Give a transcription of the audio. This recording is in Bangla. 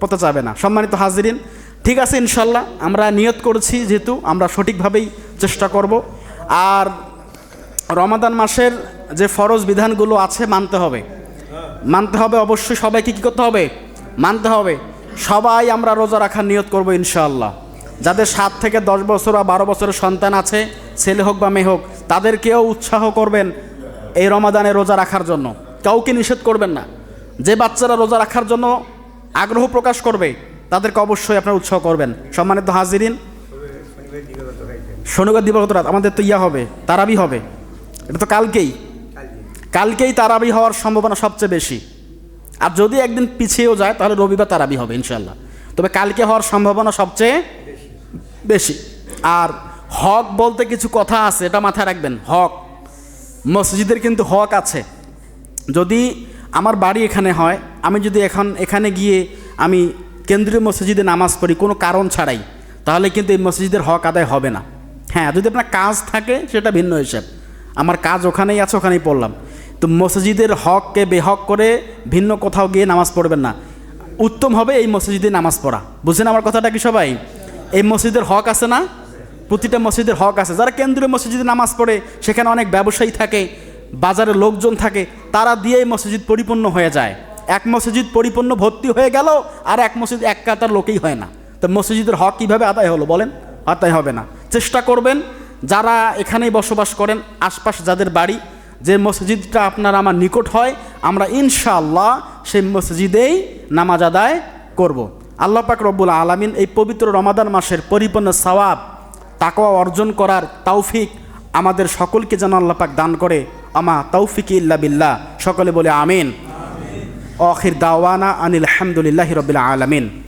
পতা যাবে না। সম্মানিত হাজিরিন, ঠিক আছে ইনশাল্লাহ, আমরা নিয়ত করছি যেহেতু আমরা সঠিকভাবেই চেষ্টা করব। আর রমাদান মাসের যে ফরজ বিধানগুলো আছে মানতে হবে। মানতে হবে অবশ্যই, সবাইকে কী করতে হবে? মানতে হবে। সবাই আমরা রোজা রাখার নিয়ত করব ইনশাআল্লাহ যাদের সাত থেকে দশ বছর বা বারো বছরের সন্তান আছে, ছেলে হোক বা মেয়ে হোক, তাদেরকেও উৎসাহ করবেন এই রমাদানে রোজা রাখার জন্য। কাউকে নিষেধ করবেন না। যে বাচ্চারা রোজা রাখার জন্য আগ্রহ প্রকাশ করবে, তাদেরকে অবশ্যই আপনারা উৎসাহ করবেন। সম্মানিত হাজিরিন, শনিবার দিবাগত রাত, আমাদের তো ইয়া হবে, তারাবি হবে। এটা তো কালকেই। কালকেই তারাবি হওয়ার সম্ভাবনা সবচেয়ে বেশি। আর যদি একদিন পিছিয়েও যায়, তাহলে রবিবার তারাবি হবে ইনশাল্লাহ তবে কালকে হওয়ার সম্ভাবনা সবচেয়ে বেশি। আর হক বলতে কিছু কথা আছে, এটা মাথায় রাখবেন, হক। মসজিদের কিন্তু হক আছে। যদি আমার বাড়ি এখানে হয় আমি যদি এখন, এখানে গিয়ে আমি কেন্দ্রীয় মসজিদে নামাজ পড়ি, কোনো কারণ ছাড়াই, তাহলে কিন্তু এই মসজিদের হক আদায় হবে না। হ্যাঁ যদি আপনার কাজ থাকে, সেটা ভিন্ন হিসাব। আমার কাজ ওখানেই আছে, ওখানেই পড়লাম। তো মসজিদের হককে বেহক করে ভিন্ন কোথাও গিয়ে নামাজ পড়বেন না। উত্তম হবে এই মসজিদে নামাজ পড়া। বুঝছেন আমার কথাটা কি সবাই? এই মসজিদের হক আছে না? প্রতিটা মসজিদের হক আছে। যারা কেন্দ্রীয় মসজিদে নামাজ পড়ে, সেখানে অনেক ব্যবসায়ী থাকে, বাজারে লোকজন থাকে, তারা দিয়েই মসজিদ পরিপূর্ণ হয়ে যায়। এক মসজিদ পরিপূর্ণ ভর্তি হয়ে গেল আর এক মসজিদ এক কাতার লোকেই হয় না। তো মসজিদের হক কীভাবে আদায় হলো বলেন? আদায় হবে না। চেষ্টা করবেন যারা এখানেই বসবাস করেন, আশপাশ যাদের বাড়ি, যে মসজিদটা আপনার আমার নিকট হয়, আমরা ইনশাআল্লাহ সেই মসজিদেই নামাজ আদায় করব। আল্লাহ পাক রব্বুল আলমিন এই পবিত্র রমাদান মাসের পরিপূর্ণ সওয়াব, তাকওয়া অর্জন করার তৌফিক আমাদের সকলকে যেন আল্লাহ পাক দান করে। আমা তৌফিক ইল্লা বিল্লাহ। সকলে বলে আমিন। آخر دعوانا أن الحمد لله رب العالمين.